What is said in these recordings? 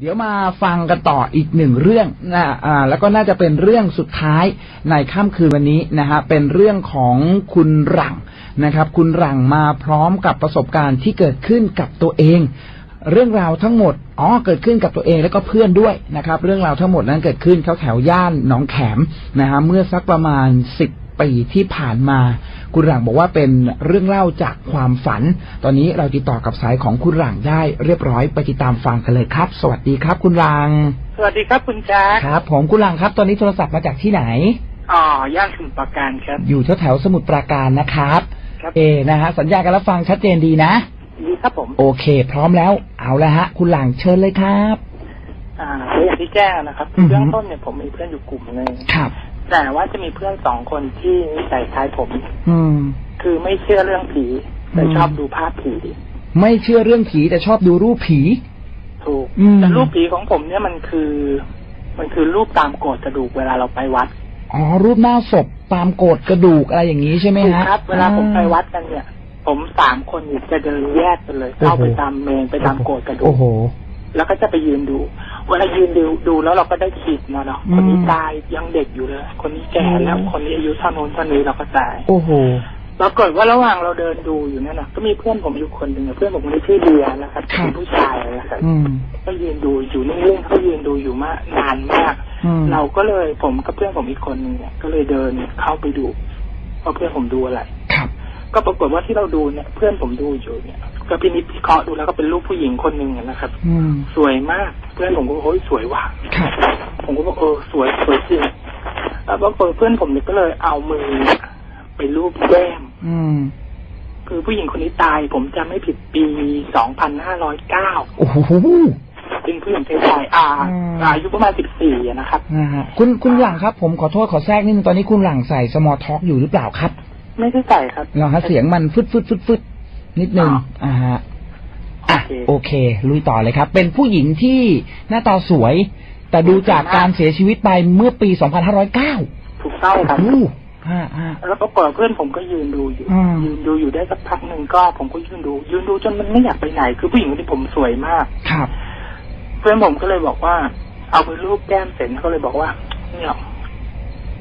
เดี๋ยวมาฟังกันต่ออีกหนึ่งเรื่องนะอ่าแล้วก็น่าจะเป็นเรื่องสุดท้ายในค่ำคืนวันนี้นะฮะเป็นเรื่องของคุณหลังนะครับ คุณหลังมาพร้อมกับประสบการณ์ที่เกิดขึ้นกับตัวเอง เรื่องราวทั้งหมดอ๋อเกิดขึ้นกับตัวเองแล้วก็เพื่อนด้วยนะครับ เรื่องราวทั้งหมดนั้นเกิดขึ้นแถวแถวย่านหนองแขมนะฮะเมื่อสักประมาณสิบ ปีที่ผ่านมา คุณหลังบอกว่าเป็นเรื่องเล่าจากความฝัน ตอนนี้เราติดต่อกับสายของคุณหลังได้เรียบร้อยไปติดตามฟังกันเลยครับ สวัสดีครับ คุณหลัง สวัสดีครับคุณแจ๊คครับผมคุณหลังครับ ตอนนี้โทรศัพท์มาจากที่ไหนอ๋อย่านสมุทรปราการครับ อยู่แถวแถวๆสมุทรปราการนะครับครับเอนะฮะสัญญาการรับฟังชัดเจนดีนะดีครับผม โอเค พร้อมแล้วเอาละฮะ คุณหลังเชิญเลยครับ อ่าคืออย่างที่แจ้งนะครับอือฮึเบื้องต้นเนี่ยผมมีเพื่อนอยู่กลุ่มหนึ่งครับ แต่ว่าจะมีเพื่อนสองคนที่นิสัยคล้ายผม อืม คือไม่เชื่อเรื่องผี แต่อืมชอบดูภาพผี ไม่เชื่อเรื่องผีแต่ชอบดูรูปผี ถูกอืมแต่รูปผีของผมเนี่ยมันคือ มันคือรูปตามโกดกระดูกเวลาเราไปวัดอ๋อรูปหน้าศพตามโกดกระดูกอะไรอย่างนี้ใช่ไหมถูกฮะครับ เวลาผมไปอ่วัดกันเนี่ย ผมสามคนเนี่ยจะเดินแยกกันเลยโอ้โหเข้าไปตามเมนไปตามโกดกระดูโอ้กโห แล้วก็จะไปยืนดู เวลายืนดูดูแล้วเราก็ได้คิดนะเนาะอืมคนนี้ตายยังเด็กอยู่เลย คนนี้แก่แล้วอืมคนนี้อายุเท่านู้นเท่านี้เราก็ตายโอ้โหปรากฏว่าระหว่างเราเดินดูอยู่นั่นนะก็มีเพื่อนผมอยู่คนหนึ่งอะเพื่อนผมคนนี้ชื่อเดียนะครับครับเป็นผู้ชายนะครับอืมก็ยืนดูอยู่นิ่งๆเขายืนดูอยู่มากนานมากอืมเราก็เลยผมกับเพื่อนผมอีกคนหนึ่งเนี่ยก็เลยเดินเข้าไปดูว่าเพื่อนผมดูอะไรครับ ก็ปรากฏว่าที่เราดูเนี่ย เพื่อนผมดูอยู่เนี่ย ก็พินิจพิเคราะห์ดูแล้วก็เป็นรูปผู้หญิงคนหนึ่งอะนะครับอืมสวยมาก เพื่อนผมก็บอกโอ้ยสวยว่ะครับผมก็บอกเออสวยสวยจริงแล้วปรากฏเพื่อนผมเนี่ยก็เลยเอามือเนี่ยไปรูปแก้มอืมคือผู้หญิงคนนี้ตาย ผมจำไม่ผิดปี2509โอ้โหเป็นผู้หญิงไทยๆอ่าอืมอายุประมาณ14อะนะครับนะฮะคุณคุณหลังครับ ผมขอโทษขอแทรกนิดนึงตอนนี้คุณหลังใส่สมอลท็อกอยู่หรือเปล่าครับ ไม่ได้ใส่ครับเหรอฮะเสียงมันฟึดฟึดฟึดฟึดนิดนึงอ๋ออ่อ่าฮะอะโอเคโอเค ลุยต่อเลยครับ เป็นผู้หญิงที่หน้าตาสวย แต่ดูจากการเสียชีวิตไปเมื่อปี 2509 ถูกต้องครับโอ้ฮ่าฮ่าแล้วปรากฏว่าเพื่อนผมก็ยืนดูอยู่อืมยืนดูอยู่ได้สักพักหนึ่งก็ ผมก็ยืนดู ยืนดูจนมันไม่อยากไปไหน คือผู้หญิงคนนี้ผมสวยมากครับ เพื่อนผมก็เลยบอกว่า เอาไปรูปแก้มเสร็จเขาเลยบอกว่าเนี่ย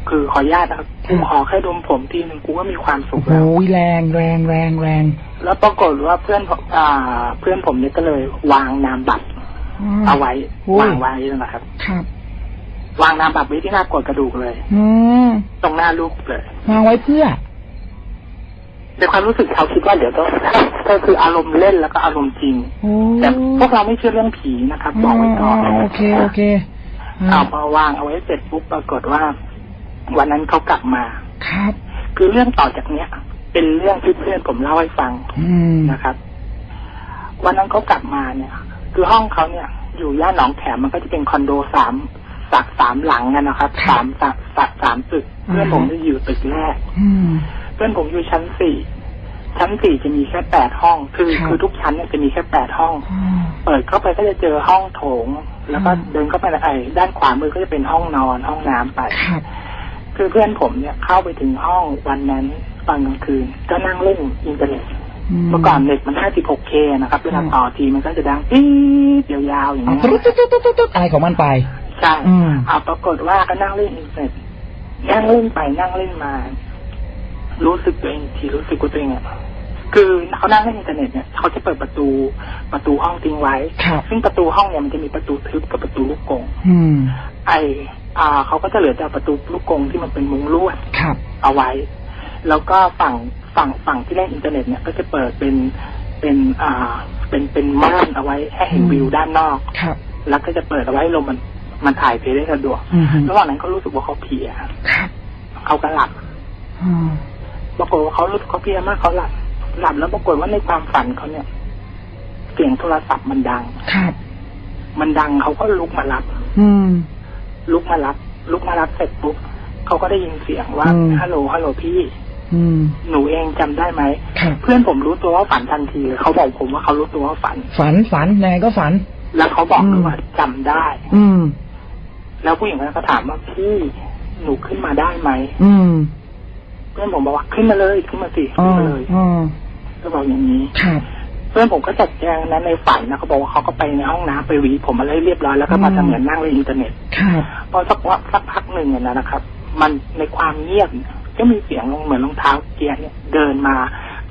คือขออนุญาตนะครับกูขอแค่ดมผมทีหนึ่งกูก็มีความสุโอ้ขโหแล้วแรงแรงแรงแรงแล้วปรากฏว่าเพื่อนผมอ่า เพื่อนผมเนี่ยก็เลย วางนามบัตรมเอาไว้โอ้ยวางไว้นะครับครับวางนามบัตรไว้ที่หน้ากดกระดูกเลยอืมตรงหน้ารูปเลยวางไว้เพื่อในความรู้สึกเขาคิดว่าเดี๋ยวต้องก็คืออารมณ์เล่นแล้วก็อารมณ์จริงโอ้แต่พวกเราไม่เชื่อเรื่องผีนะครับ บอกไว้ก่อนโอเคโอเคเอามาวางเอาไว้เสร็จปุ๊บปรากฏว่า วันนั้นเขากลับมาครับ คือเรื่องต่อจากเนี้ย เป็นเรื่องที่เพื่อนผมเล่าให้ฟังอืมนะครับ วันนั้นเขากลับมาเนี่ย คือห้องเขาเนี่ย อยู่ย่านหนองแขมมันก็จะเป็นคอนโดสามสักสามหลังกันนะครับครับสามสักสักสามตึกเพื่อนผมจะอยู่ตึกแรกอืมเพื่อนผมอยู่ชั้นสี่ชั้นสี่จะมีแค่แปดห้อง คือครับคือทุกชั้นเนี่ยจะมีแค่แปดห้องอืมเปิดเข้าไปก็จะเจอห้องโถง แล้วก็อืมเดินเข้าไปในไอ้ด้านขวามือก็จะเป็นห้องนอนห้องน้ำไป ครับคือเพื่อนผมเนี่ยเข้าไปถึงห้องวันนั้นตอนกลางคืน ก็นั่งเล่นอินเทอร์เน็ตเมื่อก่อนเน็ตมัน 56K นะครับเวลาต่อทีมันก็จะดังปี๊ดยาวๆอย่างเอาเงี้ยตุ๊ดตุ๊ดตุ๊ดตุ๊ดตุ๊ดอะไรของมันไปใช่อืมเอาปรากฏว่าก็นั่งเล่นอินเทอร์เน็ตนั่งเล่นไปนั่งเล่นมา รู้สึกตัวเองทีรู้สึกว่าตัวเองอะ คือเขานั่งเล่นอินเทอร์เน็ตเนี่ยเขาจะเปิดประตูประตูห้องทิ้งไว้ครับซึ่งประตูห้องเนี่ยมันจะมีประตูทึบกับประตูลูกกงอืมไออ่าเขาก็จะเหลือแต่ประตูลูกกงที่มันเป็นมุงลวดครับเอาไว้ แล้วก็ฝั่งฝั่งฝั่งที่เล่นอินเทอร์เน็ตเนี่ยก็จะเปิดเป็นเป็นอ่าเป็นเป็นม่านเอาไว้ให้เห็นอืมวิวด้านนอกครับ แล้วก็จะเปิดเอาไว้ให้ลมมันมันถ่ายเทได้สะดวกอืมระหว่างนั้นเขารู้สึกว่าเขาเพลียครับเขาก็หลับอืมปรากฏว่าเขารู้สึกเขาเพลียมากเขาหลับ หลับแล้วปรากฏว่าในความฝันเขาเนี่ย เสียงโทรศัพท์มันดังครับมันดังเขาก็ลุกมารับ อืม ลุกมารับ ลุกมารับเสร็จปุ๊บเขาก็ได้ยินเสียงว่าอืมฮัลโหลฮัลโหลพี่อืมหนูเองจำได้ไหมครับเพื่อนผมรู้ตัวว่าฝันทันทีเลยเขาบอกผมว่าเขารู้ตัวว่าฝัน ฝันฝันยังไงก็ฝัน แล้วเขาบอกอืมด้วยว่าจำได้ อืม แล้วผู้หญิงคนนั้นก็ถามว่าพี่หนูขึ้นมาได้ไหมอืม เพื่อนผมบอกว่าขึ้นมาเลยขึ้นมาสิอ๋ขึ้อนมาเลยอ๋อก็บอกอย่างนี้ครับเพื่อนผมก็จัดแจงนั้นในฝันนะเขาบอกว่าเขาก็ไปในห้องน้ำไปหวีผมอะไรเรียบร้อยแล้วก็มาอืมทำเหมือนนั่งเล่นอินเทอร์เน็ตครับพอสักว่าสักพักหนึ่งเนี่ยนะครับ มันในความเงียบเนี่ยก็มีเสียงลงเหมือนรองเท้าเกียร์เนี่ย เดินมา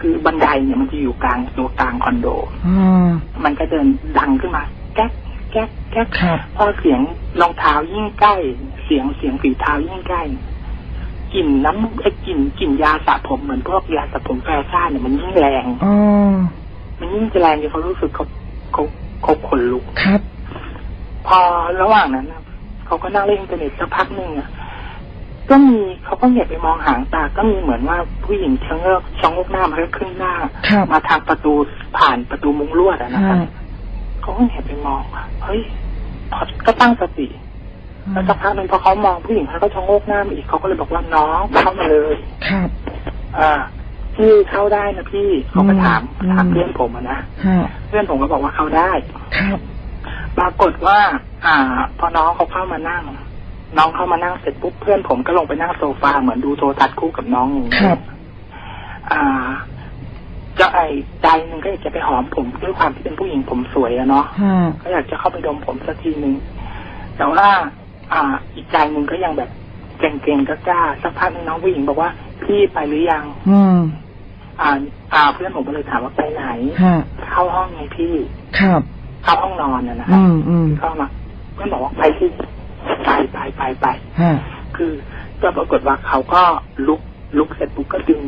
คือบันไดเนี่ยมันจะอยู่กลางตัวกลางคอนโดอ่ามันก็เดินดังขึ้นมา แก๊กแก๊กแก๊กครับพอเสียงรองเท้ายิ่งใกล้ เสียงเสียงฝีเท้ายิ่งใกล้ กลิ่นน้ำไอ้กลิ่นกลิ่นยาสระผมเหมือนพวกยาสระผมแฟชั่นเนี่ยมันยิ่งแรงอ๋อมันยิ่งจะแรงจนเขารู้สึกเขาเขาเขาขนลุกครับ พอระหว่างนั้นนะเขาก็นั่งเล่นอินเทอร์เน็ตสักพักหนึ่งอะก็มีเขาก็เหยียบไปมองหางตา ก็มีเหมือนว่าผู้หญิงชะเง้อชะโงกหน้ามาแล้วขึ้นหน้าครับมาทางประตูผ่านประตูมุ้งลวดอะนะคฮะรับเขาก็เหยียบไปมองเฮ้ยพอก็ตั้งสติ แล้วสักพักหนึ่งพอเขามองผู้หญิงเขาก็ชะโงกหน้ามาอีกเขาก็เลยบอกว่าน้องเข้ามาเลยครับ อ่าพี่เข้าได้นะพี่เขาก็ถามอืมถามเพื่อนผมอะนะฮะเพื่อนผมก็บอกว่าเข้าได้ครับปรากฏว่า อ่า พอน้องเขาเข้ามานั่ง น้องเข้ามานั่งเสร็จปุ๊บเพื่อนผมก็ลงไปนั่งโซฟาเหมือนดูโทรทัศน์คู่กับน้องอย่างเงี้ยครับ อ่าเจะไอ้ใจหนึ่งก็อยากจะไปหอมผมด้วยความที่เป็นผู้หญิงผมสวยอะเนาะฮะก็อยากจะเข้าไปดมผมสักทีหนึ่งแต่ว่า อ่า อีกใจหนึ่งก็ยังแบบเก่งๆก็กล้าสักพักหนึงน้องผู้หญิงบอกว่า พี่ไปหรือยัง อืมอ่า อ่า เพื่อนผมก็เลยถามว่าไปไหนฮะเข้าห้องไงพี่ครับเข้าห้องนอนนะนะครัอืบมอืมเข้ามาเพื่อนบอกว่าไปที่ไปไปไปไปฮะคือก็ปรากฏว่าเขาก็ลุกลุกเสร็จปุ๊บก็ดึง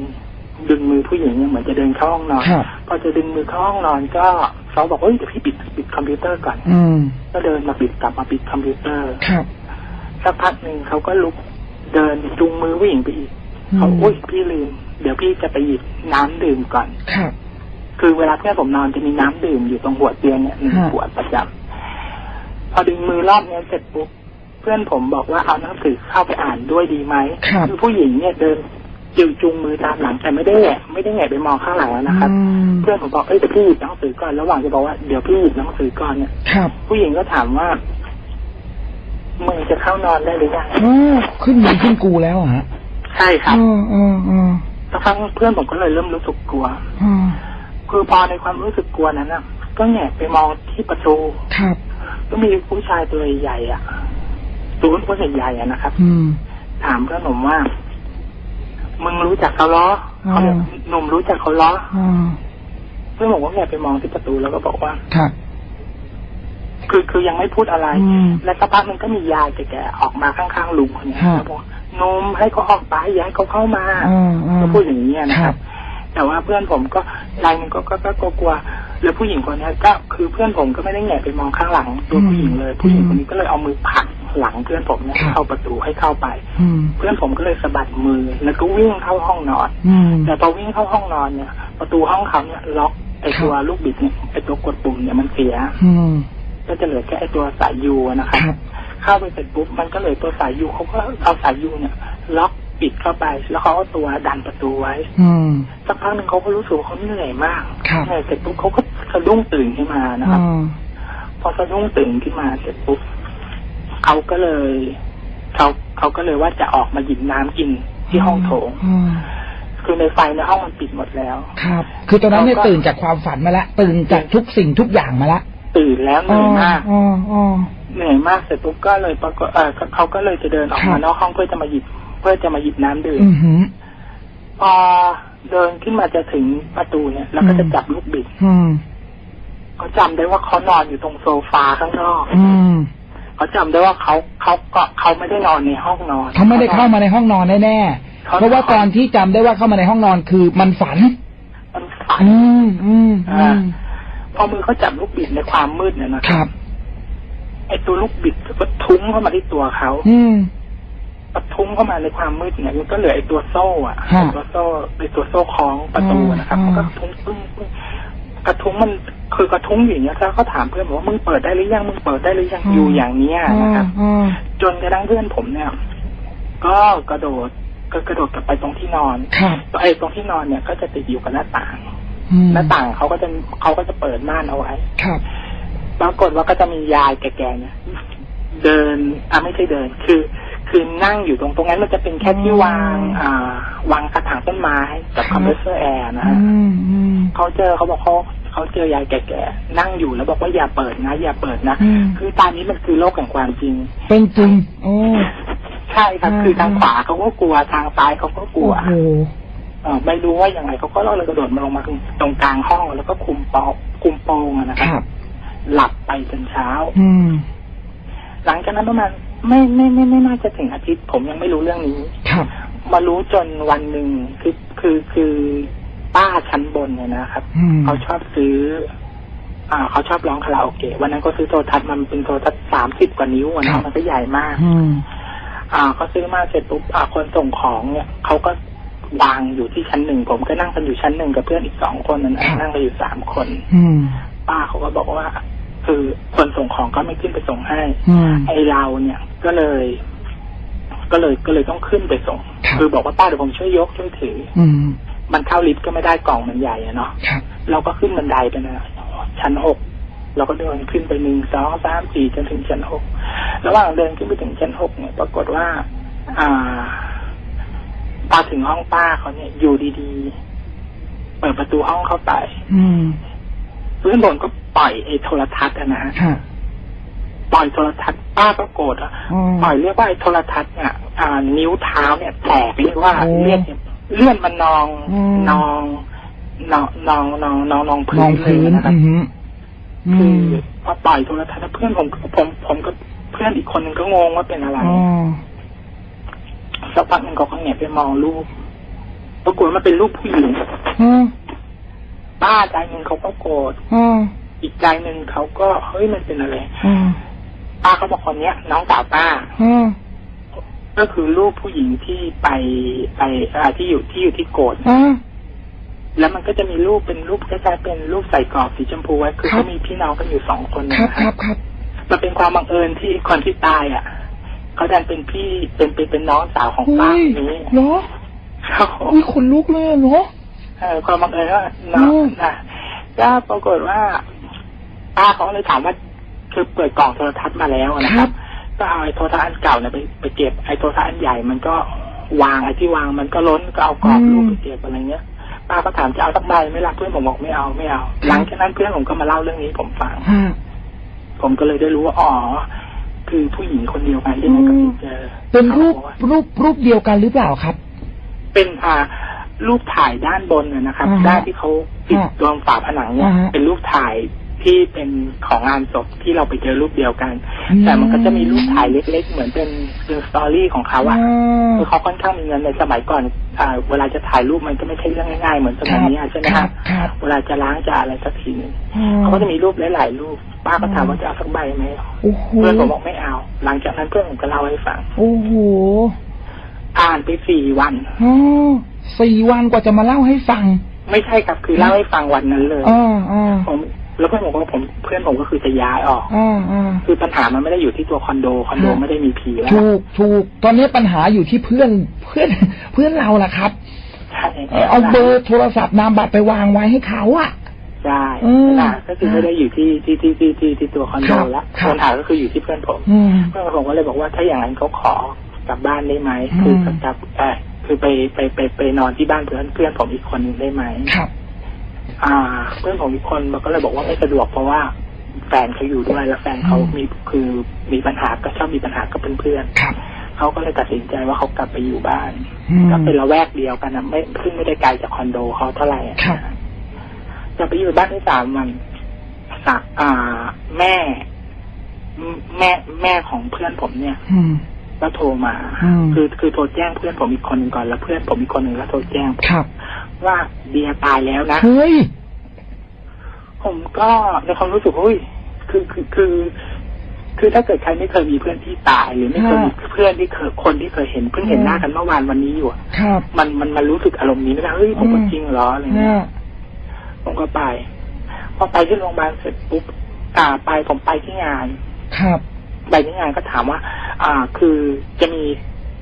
ดึงมือผู้หญิงเนี่ยเหมือนจะเดินเข้าห้องนอนครับพอจะดึงมือเข้าห้องนอนก็เขาบอกว่าเฮ้ยเดี๋ยวพี่ปิดปิดคอมพิวเตอร์ก่อนอืมก็เดินมาปิดกลับมาปิดคอมพิวเตอร์ครับ สักพักหนึ่งเขาก็ลุกเดินจูงมือผู้หญิงไปอีกอืมเขาอุ้ยพี่ลืม เดี๋ยวพี่จะไปหยิบน้ำดื่มก่อนครับคือเวลาเพื่อนผมนอนจะมีน้ำดื่มอยู่ตรงหัวเตียงเนี่ยหนึ่งฮะขวดประจำพอดึงมือรอบเนี้ยเสร็จปุ๊บเพื่อนผมบอกว่าเอาหนังสือเข้าไปอ่านด้วยดีไหมครับอผู้หญิงเนี่ยเดินจิวจูงมือตามหลังแต่ไม่ได้แหละไม่ได้แหงะไปมองข้างหลังแล้วนะครับอืมเพื่อนผมบอกเอ้ยเดี๋ยวพี่หยิบหนังสือก่อนระหว่างจะบอกว่าเดี๋ยวพี่หยิบหนังสือก่อนเนี่ยครับผู้หญิงก็ถามว่า มึงจะเข้านอนได้หรือยังโอ้ขึ้นมีขึ้นกูแล้วเหรอฮะใช่ครับอืมอืมอืมสักพักเพื่อนผมก็เลยเริ่มรู้สึกกลัวอืมคือพอในความรู้สึกกลัวนั้นน่ะก็แหงะไปมองที่ประตูครับ ก็มีผู้ชายตัวใหญ่ๆอะตัวผู้ใหญ่ๆอะนะครับ อืม ถามเพื่อนผมว่า มึงรู้จักเขาล้ออืมเขาเลยหนุ่มรู้จักเขาล้ออืมเพื่อนผมก็แอบไปมองที่ประตูแล้วก็บอกว่าครับ คือคือยังไม่พูดอะไรอืมและสักพักมันก็มียายแก่ๆออกมาข้างๆลุงคนนี้ฮะแล้วบอกนมให้เขาออกไปอย่าให้เขาเข้ามาอืมอืมก็พูดอย่างนี้ยนะคครัรับบแต่ว่าเพื่อนผมก็รายหนึงก็ก็ก็กลัวๆแล้วผู้หญิงคนนี้ก็คือเพื่อนผมก็ไม่ได้แงะไปมองข้างหลังตัวผู้หญิงเลย ผู้หญิงคนนี้ก็เลยเอามือผลักหลังเพื่อนผมเนี่ยครับเข้าประตูให้เข้าไปอืมเพื่อนผมก็เลยสะบัดมือ แล้วก็วิ่งเข้าห้องนอนอืมแต่พอวิ่งเข้าห้องนอนเนี่ย ประตูห้องเขาเนี่ยล็อกไอตัวลูกบิดเนี่ยไอตัวกดปุ่มเนี่ยมันเสียอืม ก็จะเหลือแค่ไอตัวสายยูอะนะครับครับเข้าไปเสร็จปุ๊บมันก็เหลยตัวสายยูเขาก็เอาสายยูเนี่ย ล็อกปิดเข้าไป แล้วเขาเอาตัวดันประตูไว้ อืมสักพักหนึ่งเขาก็รู้สึกว่าเขาเหนื่อยมากครับเหนื่อยเสร็จปุ๊บเขาก็สะดุ้งตื่นขึ้นมานะครับอืมพอสะดุ้งตื่นขึ้นมาเสร็จปุ๊บเขาก็เลยเขาเขาก็เลยว่าจะออกมาหยิบน้ำกินที่ห้องโถงอืมคือในไฟในห้องมันปิดหมดแล้ว ครับ คือตอนนั้นเนี่ยเราก็ตื่นจากความฝันมาละ ตื่นจากทุกสิ่งทุกอย่างมาละ ตื่นแล้วเหนื่อยมากอ๋ออ๋อเหนื่อยมากเสร็จปุ๊บก็เลยปรากฏเออเขาก็เลยจะเดินออกครัมาบนอกห้องเพื่อจะมาหยิบ เพื่อจะมาหยิบน้ำดื่มอือหือพอเดินขึ้นมาจะถึงประตูเนี่ย แล้วก็อืมจะจับลูกบิดอืมเขาจำได้ว่าเขานอนอยู่ตรงโซฟาข้างนอกอืมเขาจำได้ว่าเขาเขาก็เขาไม่ได้นอนในห้องนอน เขาไม่ได้เข้ามาในห้องนอนแน่ๆเขาเพราะว่าตอนที่จำได้ว่าเข้ามาในห้องนอนคือมันฝัน มันฝัน อืมอืมอืม พอมือเขาจับลูกบิดในความมืดเนี่ยนะครับ ไอตัวลูกบิดก็ทุ้งเข้ามาที่ตัวเขาอืมปะทุ้งเข้ามาในความมืดเนี่ยมันก็เหลือไอตัวโซ่อะฮะไอตัวโซ่ไอตัวโซ่คล้องประตูนะครับอืมมันก็ทุ้งปึ้งปึ้งกระทุ้งมันคือกระทุ้งอยู่อย่างเงี้ยแล้วเขาถามเพื่อนบอกว่ามึงเปิดได้หรือยังมึงเปิดได้หรือยังอยู่อย่างเนี้ยนะครับอืมจนกระทั่งเพื่อนผมเนี่ย ก็กระโดดก็กระโดดกลับไปตรงที่นอนครับไอ้ตรงที่นอนเนี่ยก็จะติดอยู่กับหน้าต่างอืม หน้าต่างเขาก็จะเขาก็จะเปิดม่านเอาไว้ ครับปรากฏว่าก็จะมียายแก่ๆเนี่ยเดินอะไม่ใช่เดิน คือ คือนั่งอยู่ตรงตรงนั้นมันจะเป็นแค่ที่วางอ่าวางกระถางต้นไม้กับคอมเพรสเซอร์แอร์นะอืฮะมอืมเขาเจอเขาบอกเขาเขาเจอยายแก่ๆนั่งอยู่แล้วบอกว่าอย่าเปิดนะอย่าเปิดนะอืมคือตอนนี้มันคือโลกแห่งความจริง เป็นจริงโอ้ใช่ครับอ่าคือทางขวาเขาก็กลัวทางซ้ายเขาก็กลัวโอ้โหเออ ไม่รู้ว่าอย่างไรเขาก็เลยกระโดดมาลงมาตรงกลางห้องแล้วก็คุมโปองคุมโปงอะนะคครับรับ หลับไปจนเช้า อืมหลังจากนั้นประมาณไม่ไม่ไม่ไม่น่าจะถึงอาทิตย์ ผมยังไม่รู้เรื่องนี้ครับ มารู้จนวันหนึ่งคือคือคือป้าชั้นบนเนี่ยนะครับอืมเขาชอบซื้อ อ่าเขาชอบร้องคาราโอเกะวันนั้นก็ซื้อโทรทัศน์มันเป็นโทรทัศน์สามสิบกว่านิ้วอะครันะบมันก็ใหญ่มากอืมอ่าเขาซื้อมาเสร็จปุ๊บอ่าคนส่งของเนี่ยเขาก็ วางอยู่ที่ชั้นหนึ่งผมก็นั่งกันอยู่ชั้นหนึ่งกับเพื่อนอีกสองคนนั้นนั่งกันอยู่สามคน อืมป้าเขาก็บอกว่า คือคนส่งของก็ไม่ขึ้นไปส่งให้อืมไอเราเนี่ยก็เลย ก็เลยก็เลยต้องขึ้นไปส่งครับคือบอกว่าป้าเดี๋ยวผมช่วยยกช่วยถือ อืมมันเข้าลิฟต์ก็ไม่ได้กล่องมันใหญ่อะเนาะครับเราก็ขึ้นบันไดไปนะชั้นหกเราก็เดินขึ้นไปหนึ่งสองสามสี่จนถึงชั้นหกระหว่างเดินขึ้นไปถึงชั้นหกเนี่ยปรากฏว่า อ่า พอถึงห้องป้าเขาเนี่ยอยู่ดีๆ เปิดประตูห้องเข้าไป อืมเพื่อนบนก็ปล่อยไอ้โทรทัศน์อะนะฮะค่ะปล่อยโทรทัศน์ป้าก็โกรธอะอืมปล่อยเรียกว่าไอ้โทรทัศน์เนี่ยอ่า นิ้วเท้าเนี่ยแตกเรียกว่าโอ้เลือดเนี่ยเลื่อนมันนองอืมนองนองนองนองนองนองพื้มองนเลพื้ยนนะครับอืมอืคือมพอปล่อยโทรทัศน์แล้วเพื่อนผมผมผมก็เพื่อนอีกคนหนึ่งก็งงว่าเป็นอะไรอ๋อ สักพักหนึ่งเขาก็เงียบไปมองรูปปรากฏว่ามันเป็นรูปผู้หญิงอืมป้าใจหนึ่งเขาก็โกรธอืมอีกใจหนึ่งเขาก็เฮ้ยมันเป็นอะไรอืมป้าเขาบอกคนเนี้ย น้องสาวป้าอืมก็คือรูปผู้หญิงที่ไปไปอ่าที่อยู่ที่อยู่ที่โกดอ่าแล้วมันก็จะมีรูปเป็นรูปคล้ายๆเป็นรูปใส่กรอบสีชมพูไว้คือครับเขามีพี่น้องกันอยู่สองคนครับนะคครัรับบครับมันเป็นความบังเอิญที่คนที่ตายอะ เขาดันเป็นพี่เป็นเป็นเป็นน้องสาวของป้าเฮ้ยคนนี้เหรอครับผมอุ้ยขนลุกเลยเหรอเออความบังเอิญว่าน้องอืม นะก็ปรากฏว่าป้าเขาเลยถามว่าคือเปิดกล่องโทรทัศน์มาแล้วนะครับก็เอาไอ้โทรทัศน์อันเก่าเนี่ยไปไปเก็บไอ้โทรทัศน์อันใหญ่มันก็วางไอ้ที่วางมันก็ล้นก็เอากรอบรูปไปเก็บอะไรเงี้ยป้าก็ถามจะเอาสักใบไหม่ล่ะเพื่อนผมบอกไม่เอาไม่เอา หลังจากนั้นเพื่อนผมก็มาเล่าเรื่องนี้ให้ผมฟัง ฮะผมก็เลยได้รู้ว่าอ๋อ คือผู้หญิงคนเดียวกันที่นั่นก็ที่เจอเป็นรูปขาบอกว่ารูปรูปเดียวกันหรือเปล่าครับ เป็นอ่ารูปถ่ายด้านบนนะนะครับอ่าฮะด้านที่เขาติดอ่าตรงฝาผนังเนี่ยอ่าฮะเป็นรูปถ่าย ที่เป็นของงานศพที่เราไปเจอรูปเดียวกันอืมแต่มันก็จะมีรูปถ่ายเล็ก ๆ เหมือนเป็นเป็นสตอรี่ของเขาอะคือเขาค่อนข้างมีเงินในสมัยก่อนอ่าเวลาจะถ่ายรูปมันก็ไม่ใช่เรื่องง่ายๆเหมือนสมัยนี้อะใช่ไหมคครัรับบครับเวลาจะล้างจะอะไรสักทีหนึงอืมเขาก็จะมีรูปหลายๆรูปป้าก็ถามว่าจะเอาสักใบไหมโอ้โหเพื่อนผมบอกไม่เอา หลังจากนั้นเพื่อนผมก็เล่าให้ฟังโอ้โหอ่านไปสี่วันอ๋อสี่วันกว่าจะมาเล่าให้ฟัง ไม่ใช่ครับคือเล่าให้ฟังวันนั้นเลยอ่าอ่าผม แล้วเพื่อนผมก็ผมเพื่อนผมก็คือจะย้ายออกอ่าอ่าคือปัญหามันไม่ได้อยู่ที่ตัวคอนโดคอนโดฮะไม่ได้มีผีแล้วถูกถูกตอนนี้ปัญหาอยู่ที่เพื่อนเพื่อนเพื่อนเราล่ะครับใช่เออเอาเบอร์โทรศัพท์นามบัตรไปวางไว้ให้เขาอะใช่อืมนะก็คือไม่ได้อยู่ที่ที่ที่ที่ที่ที่ตัวคอนโดครับแล้วครับปัญหาก็คืออยู่ที่เพื่อนผมอืมเพื่อนผมก็เลยบอกว่าถ้าอย่างนั้นเขาขอกลับบ้านได้ไหมอืมคือกลับเออคือไปไปไปไปนอนที่บ้านเพื่อนเพื่อนผมอีกคนหนึ่งได้ไหมครับ อ่า เพื่อนผมอีกคนมันก็เลยบอกว่าไม่สะดวกเพราะว่าแฟนเขาอยู่ด้วยแล้วแฟนเขาอืมมีคือมีปัญหาก็ชอบมีปัญหากับเพื่อนครับๆเขาก็เลยตัดสินใจว่าเขากลับไปอยู่บ้านอืมก็เป็นละแวกเดียวกันนะไม่ซึ่งไม่ได้ไกลจากคอนโดเขาเท่าไหร่อะครับจะไปอยู่บ้านได้สามวันสะอ่าแม่ แม่แม่ของเพื่อนผมเนี่ยอืมก็โทรมาอืมคือคือโทรแจ้งเพื่อนผมอีกคนหนึ่งก่อนแล้วเพื่อนผมอีกคนหนึ่งก็โทรแจ้งครับ ว่าเดียตายแล้วนะ เฮ้ย ผมก็ในความรู้สึกว่าอุ้ยคือคือคือ คือถ้าเกิดใครไม่เคยมีเพื่อนที่ตายหรือไม่เคยมีเพื่อนที่เคยคนที่เคยเห็นเพิ่งเห็นหน้ากันเมื่อวานวันนี้อยู่อะครับมันมันมันรู้สึกอารมณ์นี้ไม่ได้เฮ้ยผมว่าอืมจริงเหรออะไรเนี่เงี้ยยผมก็ไป พอไปที่โรงพยาบาลเสร็จปุ๊บอ่าไปผมไปที่งาน ครับ ไปที่งานก็ถามว่า อ่า คือจะมี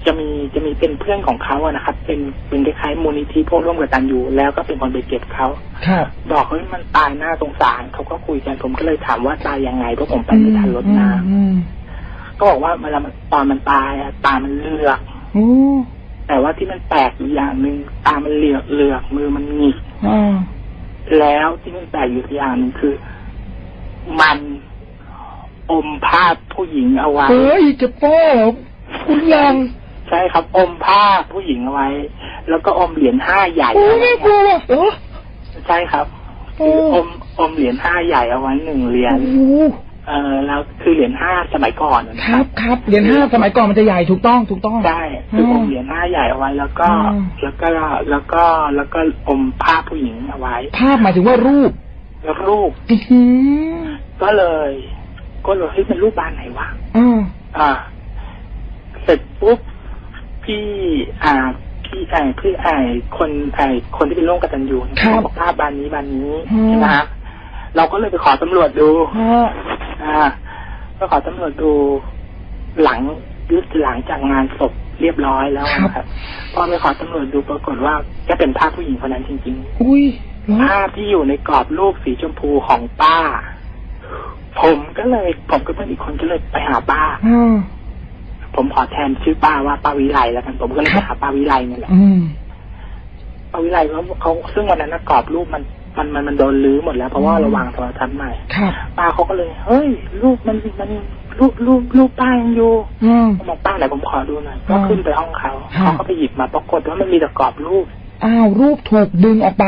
จะมีจะมีเป็นเพื่อนของเขาอะนะครับ เป็นเป็นคล้ายๆมูลนิธิพวกร่วมกับตันอยู่ แล้วก็เป็นคนไปเก็บเขาครับบอกเฮ้ยมันตายหน้าสงสารเขาก็คุยกันผมก็เลยถามว่าตายยังไงเพราะผมไปไม่ทันรถน้อืมำก็บอกว่าเวลามันตอนมันตายอะตามันเลือกอืมแต่ว่าที่มันแปลกอยู่อย่างหนึ่งตามันเหลือกเหลือกมือมันหงิกอ่าแล้วที่มันแปลกอยู่อย่างหนึ่งคือ มันอมภาพผู้หญิงเอาไว้เฮ้ยจะป้อเหรอคุณหลัง ใช่ครับ อมภาพผู้หญิงเอาไว้ แล้วก็อมเหรียญห้าใหญ่โอ้เอายไว้น่ากลัวว่ะเออใช่ครับโอ้คืออมอมเหรียญห้าใหญ่เอาไว้หนึ่งเหรียญโอ้โหเออแล้วคือเหรียญห้าสมัยก่อนนะคครัรับบครับเหรียญห้าสมัยก่อนมันจะใหญ่ถูกต้องถูกต้องใช่คืออมเหรียญห้าใหญ่เอาไว้แล้วก็อืมแล้วก็แล้วก็แล้วก็อมภาพผู้หญิงเอาไว้ ภาพหมายถึงว่ารูปแล้วรูปอื้อหือก็เลย ก็เลยเฮ้ยเป็นรูปบ้านไหนวะอ่าอ่าเสร็จปุ๊บ พี่อ่าพี่ไอ้พี่ไอ้คนไอ้คนที่เป็นร่วมกตันยูเนี่ยเขาบอกภาพบ้านนี้บ้านนี้ใช่ไหมฮะเราก็เลยไปขอตำรวจดูฮะอ่าก็ขอตำรวจดูหลังยึดหลังจากงานศพเรียบร้อยแล้วนะครับพอไปขอตำรวจดูปรากฏว่าจะเป็นภาพผู้หญิงคนนั้นจริงอุ้ยเหรอๆภาพที่อยู่ในกรอบรูปสีชมพูของป้า ผมก็เลย ผมกับเพื่อนอีกคนก็เลยไปหาป้าอ่า ผมขอแทนชื่อป้าว่าป้าวิไลแล้วกันผมก็เลยครัไปบหาป้าวิไลนี่แหละอืมป้าวิไลเขาเขาซึ่งวันนั้นนะกรอบรูปมันมันมันมันโดนลื้อหมดแล้วเพราะว่าอืมเราวางโทรทัศน์ใหม่ครับป้าเขาก็เลย เฮ้ย รูปมันมันรูปรูปรูปป้ายังอยู่อืมผมบอกป้าไหนผมขอดูหน่อยก็อ่าขึ้นไปห้องเขาฮะเขาก็ไปหยิบมาปรากฏว่ามันมีแต่กรอบรูปอ้าวรูปถูกดึงออกไป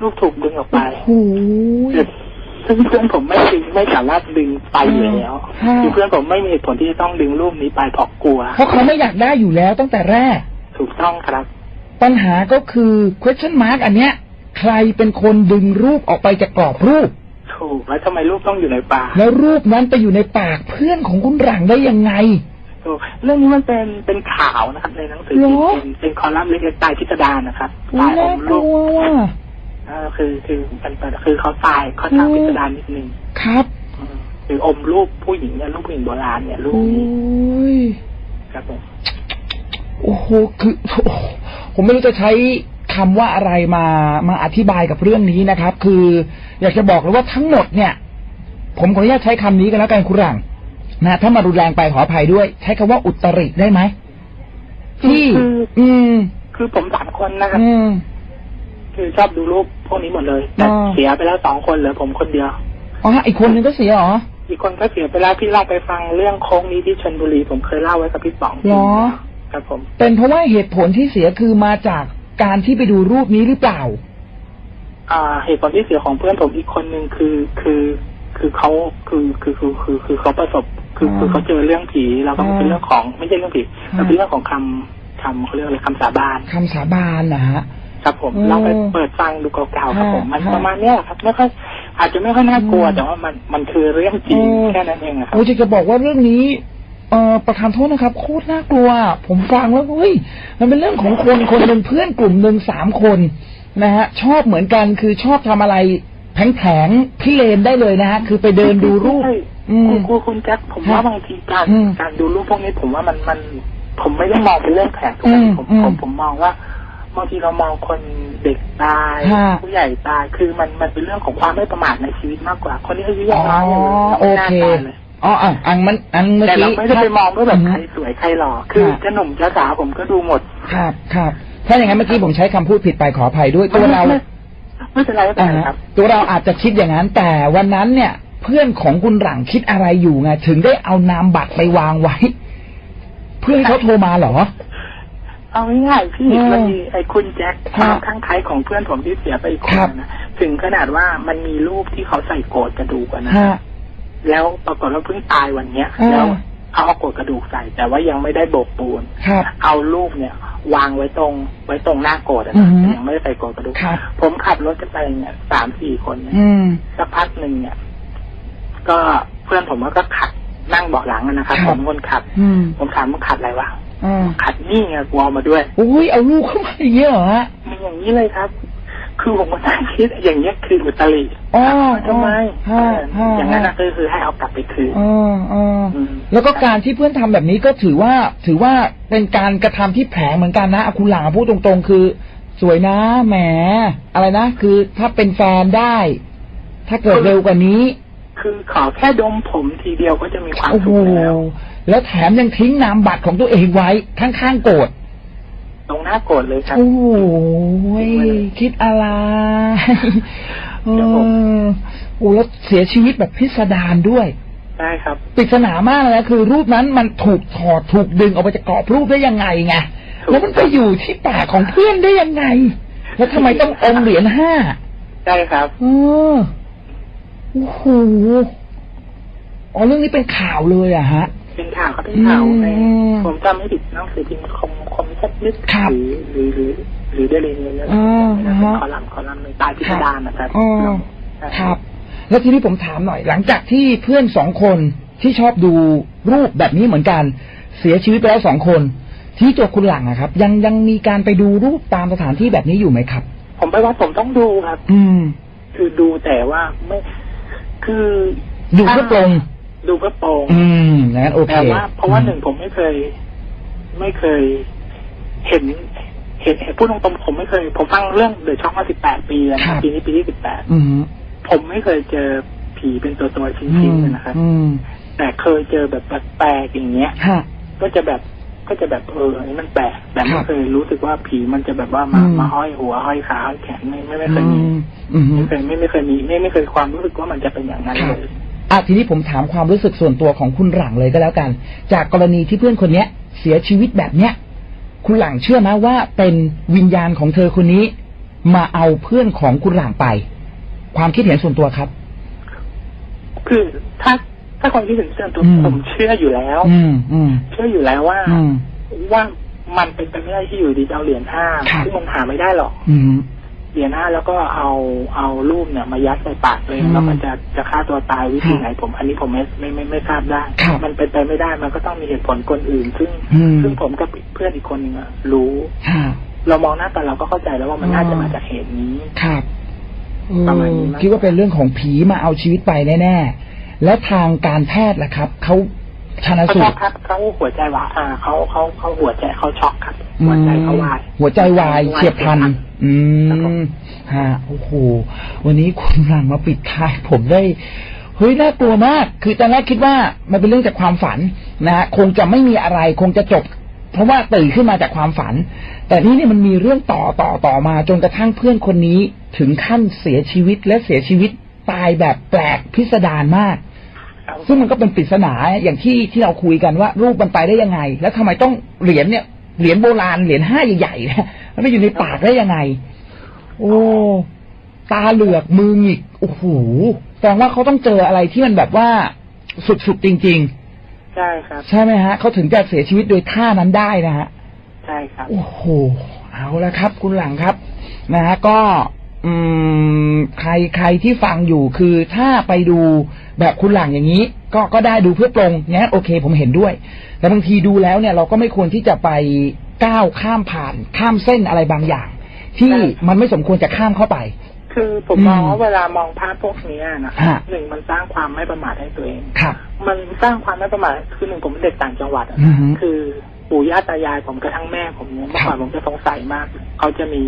รูปถูกดึงออกไปโอ้โห ซึ่งเพื่อนผมไม่ดึงไม่สามารถดึงไปอยู่แล้วฮะคือเพื่อนผมไม่มีเหตุผลที่จะต้องดึงรูปนี้ไปเพราะกลัว เพราะเขาไม่อยากได้อยู่แล้วตั้งแต่แรก ถูกต้องครับ ปัญหาก็คือ question mark อันเนี้ย ใครเป็นคนดึงรูปออกไปจากกรอบรูป ถูกแล้วทำไมรูปต้องอยู่ในป่าแล้วรูปนั้นไปอยู่ในปากเพื่อนของคุณหลังได้ยังไง ถูกเรื่องนี้มันเป็นเป็นข่าวนะครับในหนังสือเหรพิมอพ์เป็นเป็นคอลัมน์เล็กๆตายพิสดารนะครับอุ้ตายยอน่ามกรูลัปวว่ะ เออคือคือมันเป็นคือเขาตายเขาทางพิสดารนิดนึงครับอืมคืออมรูปผู้หญิงเนี่ยรูปผู้หญิงโบราณเนี่ยรูปโอ้นี้ยครับผมโอ้โหคือโอ้โหผมไม่รู้จะใช้คำว่าอะไรมามาอธิบายกับเรื่องนี้นะครับ คืออยากจะบอกเลยว่าทั้งหมดเนี่ย ผมขออนุญาตใช้คำนี้กันแล้วกันคุณหลังนะถ้ามารุนแรงไปขออภัยด้วย ใช้คำว่าอุตริได้ไหมที่คืออืม คือผมสามคนนะครับอืมคือชอบดูรูป พวกนี้หมดเลยแต่อ่าเสียไปแล้วสองคนเหลือผมคนเดียว อ๋ออีกคนนึงก็เสียเหรออีกคนก็เสียไปแล้วพี่เล่าไปฟังเรื่องโค้งนี้ที่ชนบุรีผมเคยเล่าไว้กับพี่ป๋องเหรอ ครับผม เป็นเพราะว่าเหตุผลที่เสียคือมาจากการที่ไปดูรูปนี้หรือเปล่า อ่าเหตุผลที่เสียของเพื่อนผมอีกคนหนึ่งคือคือคือเขาคือคือคือคือคือเขาประสบคืออ่าคือเขาเจอเรื่องผีแล้วก็มันเป็นอ่าเรื่องของไม่ใช่เรื่องผีอ่ามันเป็นเรื่องของคำคำเขาเรียกอะไรคำสาบาน คำสาบานนะฮะ ครับผมอืมเราไปเปิดฟังดูเก่าๆครับผมมันฮะประมาณเนี้ยครับไม่ค่อยอาจจะไม่ค่อยน่ากลัวอืมแต่ว่ามันมันคือเรื่องจริงเออแค่นั้นเองอะครับโอ้ยจะจะบอกว่าเรื่องนี้เอ่อประธานโทษนะครับโคตรน่ากลัว ผมฟังแล้วเฮ้ยมันเป็นเรื่องของคนคนหนึ่งเพื่อนกลุ่มหนึ่งสามคนนะฮะชอบเหมือนกันคือชอบทำอะไรแผลงๆพี่เลนได้เลยนะฮะคือไปเดินดูรูปใช่อืมคุณครูคุณแจ็คผมว่าฮะบางทีการอืมการดูรูปพวกนี้ผมว่ามันมันผมไม่ได้มองเป็นเรื่องแผลทุกอืคนมผมอืผมมผมมองว่า บางทีเรามองคนเด็กตายฮะผู้ใหญ่ตายคือมันมันเป็นเรื่องของความไม่ประมาทในชีวิตมากกว่า คนที่อายุยัอ๋งอน้อยอยู่เราโอไม่น่าเค ตายเลยอ๋ออะอังมันอังเมื่อแต่กี้เราไม่ได้ไปมองว่าแบบใครอืมสวยใครหล่อคือฮะจะหนุ่มจะสาวผมก็ดูหมด ครับครับ ถ้าอย่างนั้นเมื่อกี้ผมใช้คำพูดผิดไปขออภัยด้วยตัวเรา ไม่ไม่เป็นไรไม่เป็นอ่าไรฮะครับ ตัวเราอาจจะคิดอย่างนั้นแต่วันนั้นเนี่ย เพื่อนของคุณหลังคิดอะไรอยู่ไงถึงได้เอานามบัตรไปวางไว้ เพื่อนเขาโทรมาเหรอ เอาง่ายๆพี่อืมมันมีไอ้คุณแจ็คฮะตามข้างใครของเพื่อนผมที่เสียไปอีกคนครับนะถึงขนาดว่ามันมีรูปที่เขาใส่โกรธกระดูกอะนะฮะแล้วปรากฏว่าเพิ่งตายวันเนี้ยอ่าแล้วเอาเอาโกรธกระดูกใส่ แต่ว่ายังไม่ได้โบกปูนครับเอารูปเนี่ย วางไว้ตรง ไว้ตรงหน้าโกรธอะอืนะอฮึแต่ยังไม่ได้ใส่โกรธกระดูกครับผมขับรถกันไปเนี่ยสามสี่คนเนี่ยอืมสักพักหนึ่งเนี่ย ก็เพื่อนผมก็ขับนั่งเบาะหลังอะนะครับครับผมคนขับอืมผมถามมึงขับอะไรวะอ่า ขัดนี่ไงกูเอามาด้วยอุ้ยเอาลูกเข้ามาอย่างเงี้ยเหรอฮะมันอย่างนี้เลยครับ คือผมก็นั่งคิดอย่างเงี้ยคืออุตริอ๋อทำไมฮะฮะอย่างนั้นนะคือคือให้เอากลับไปคืนอ๋ออ๋ออืมแล้วก็การที่เพื่อนทำแบบนี้ก็ถือว่า ถือว่าเป็นการกระทำที่แผลงเหมือนกันนะอะคุณหลังอะพูดตรงๆ คือ สวยนะแหม อะไรนะคือถ้าเป็นแฟนได้ ถ้าเกิดเร็วกว่านี้ คือขอแค่ดมผมทีเดียวก็จะมีความโอ้โหสุขแล้ว แล้วแถมยังทิ้งนามบัตรของตัวเองไว้ข้างๆโกรธตรงน่าโกรธเลยครับโอ้ยคิดอะไรเอครับผมอโอ้แล้วเสียชีวิตแบบพิสดารด้วยใช่ครับปริศนามากเลยนะคือ รูปนั้นมันถูกถอดถูกดึงออกไปจากกรอบรูปได้ยังไงไงถูกแล้วมันไปอยู่ที่ปากของเพื่อนได้ยังไง แล้วทำไมต้องอมเหรียญห้าใช่ครับเออโอ้โหอ๋อเรื่องนี้เป็นข่าวเลยอะฮะ เป็นข่าวครับเป็นข่าวในอืมผมจำไม่ผิดหนังสือพิมพ์คอมคอมชัดลึกครับหรือหรือหรือหรือเดลินิวเนี่ยอ๋อเป็นฮะคอลัมน์คอลัมน์หนึ่งตายพิสดารนะครับอ๋อครับ แล้วทีนี้ผมถามหน่อย หลังจากที่เพื่อนสองคนที่ชอบดูรูปแบบนี้เหมือนกัน เสียชีวิตไปแล้วสองคน ที่ตัวคุณหลังอะครับ ยังยังมีการไปดูรูปตามสถานที่แบบนี้อยู่ไหมครับ ผมไปว่าผมต้องดูครับ อืม คือดูแต่ว่าไม่ คือดูเพื่อปรง ดูเพื่อโปรงอืมงั้นโอเคแต่ว่าเพราะว่าหนึ่งผมไม่เคย ไม่เคยเห็นเห็นเห็นพูดตรงๆผมไม่เคย ผมฟังเรื่องเดอะช็อกมาสิบแปดปีแล้วครันะบปีนี้ปีที่สิบแปดอืมผมไม่เคยเจอผีเป็นตัวตัวๆชิ้อืนมๆเลยนะครับอืมแต่เคยเจอแบบแปลกๆอย่างเงี้ยฮะก็จะแบบก็จะแบบเอออันนี้มันแปลกแต่คไม่รับเคยรู้สึกว่าผีมันจะแบบว่ามาอืมมาห้อยหัวห้อยขาห้อยแขนไม่ไม่ไม่เคอืยมีมอืมไม่เคยไม่ไม่เคยมีไม่ไม่เคยความรู้สึกว่ามันจะเป็นอย่างนั้นครัเลบย อะทีนี้ผมถามความรู้สึกส่วนตัวของคุณหลังเลยก็แล้วกัน จากกรณีที่เพื่อนคนเนี้ย เสียชีวิตแบบเนี้ยคุณหลังเชื่อไหมว่าเป็นวิญญาณของเธอคนนี้ มาเอาเพื่อนของคุณหลังไป ความคิดเห็นส่วนตัวครับ คือถ้าถ้าความคิดเห็นส่วนตัวอืม ผมเชื่ออยู่แล้ว อืมอืม เชื่ออยู่แล้วว่าอืมว่ามันเป็นไปไม่ได้ที่อยู่ดีจะเอาเหรียญห้าครับ ซึ่งมันหาไม่ได้หรอก อืม เหรียญห้าแล้วก็เอาเอารูปเนี่ยมายัดใส่ปากเลยอืมแล้วมันจะจะฆ่าตัวตายวิธีครับไหนผม อันนี้ผมไม่ไม่ไม่ไม่ทราบได้ครับมันเป็นไปไม่ได้มันก็ต้องมีเหตุผลคนอื่น ซึ่งอืมซึ่งผมกับเพื่อนอีกคนหนึงอะรู้ฮะเรามองหน้ากันเราก็เข้าใจแล้วว่ามันอ๋อน่าจะมาจากเหตุนี้ครับประมาณนี้เออมากคิดว่าเป็นเรื่องของผีมาเอาชีวิตไปแน่ๆแล้วทางการแพทย์ล่ะครับเขาชนะเขาสูช็อตกรครับเขาหัวใจวายอ่าเขาเขาเขาหัวใจเขาช็อกครับ หัวใจเขาวายหัวใจวายเฉียบพลันอืครับผมมฮะโอ้โหวันนี้คุณหลังมาปิดท้ายผมได้เฮ้ยน่ากลัวมาก คือตอนแรกคิดว่ามันเป็นเรื่องจากความฝันนะฮะคงจะไม่มีอะไรคงจะจบ เพราะว่าตื่นขึ้นมาจากความฝัน แต่นี่เนี่ยมันมีเรื่องต่อต่อต่อมาจนกระทั่งเพื่อนคนนี้ถึงขั้นเสียชีวิตและเสียชีวิตตายแบบแปลกพิสดารมากครับซึ่งมันก็เป็นปริศนาอย่างที่ที่เราคุยกันว่ารูปมันไปได้ยังไง แล้วทำไมต้องเหรียญเนี่ย เหรียญโบราณเหรียญห้าใหญ่ๆเนี่ยมันไปอยู่ในปากได้ยังไง โอ้ตาเหลือกมือหงิกโอ้โหแสดงว่าเขาต้องเจออะไรที่มันแบบว่าสุดๆจริงใช่ครับๆใช่ไหมฮะเขาถึงจะเสียชีวิตโดยท่านั้นได้นะฮะใช่ครับ โอ้โหเอาละครับ คุณหลังครับ นะฮะก็ อืม ใครใครที่ฟังอยู่คือถ้าไปดูแบบคุณหลังอย่างนี้ ก็ก็ได้ดูเพื่อปรงเนี่ยโอเค ผมเห็นด้วย แต่บางทีดูแล้วเนี่ย เราก็ไม่ควรที่จะไปก้าวข้ามผ่านข้ามเส้นอะไรบางอย่าง ที่ใช่มันไม่สมควรจะข้ามเข้าไป คือผมอืมมองว่าเวลามองภาพพวกนี้นะฮะหนึ่งมันสร้างความไม่ประมาทให้ตัวเองครับมันสร้างความไม่ประมาทคือหนึ่งผมเป็นเด็กต่างจังหวัดอะอือฮึคือปู่ย่าตายายผมกระทั่งแม่ผมเนี่ยเมื่อก่อนผมจะสงสัยมาก เขาจะมี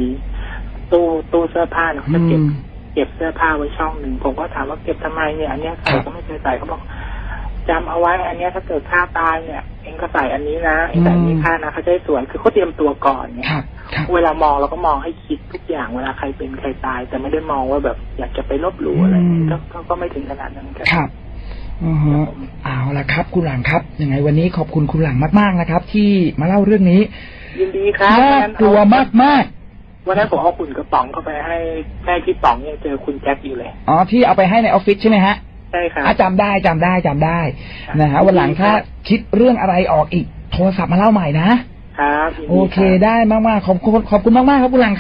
ตู้ตู้เสื้อผ้าเนี่ยเขาจะเก็บอืมเก็บเสื้อผ้าไว้ช่องหนึ่งผมก็ถามว่าเก็บทำไมเนี่ย อันเนี้ยใส่ครับก็ไม่เคยใส่เขาบอกจำเอาไว้ อันเนี้ยถ้าเกิดฆ่าตายเนี่ย เองก็ใส่อันนี้นะเองใส่อันนี้ฆ่านะเขาจะได้สวยคือเขาเตรียมตัวก่อนเนี่ยครับครับเวลามองเราก็มองให้คิดทุกอย่างเวลาใครเป็นใครตาย แต่ไม่ได้มองว่าแบบ อยากจะไปลบหลู่อะไรอืมก็ก็ก็ไม่ถึงขนาดนั้นครับครับอือฮะเอาละครับ คุณหลังครับยังไงวันนี้ขอบคุณคุณหลังมาก ๆนะครับ ที่มาเล่าเรื่องนี้ยินดีครับน่ากลัวมากมาก วันนั้นผมเอาคุณกระป๋องเข้าไปให้แม่พี่ป๋องยังเจอคุณแจ็คอยู่เลยๆอ๋อที่เอาไปให้ในออฟฟิศใช่ไหมฮะใช่ครับอะจำได้จำได้จำได้นะฮะวันหลังถ้าคิดเรื่องอะไรออกอีกโทรศัพท์มาเล่าใหม่นะครับยินดีโอเครับได้มากๆขอบคุณขอบคุณมากๆครับคุณหลัง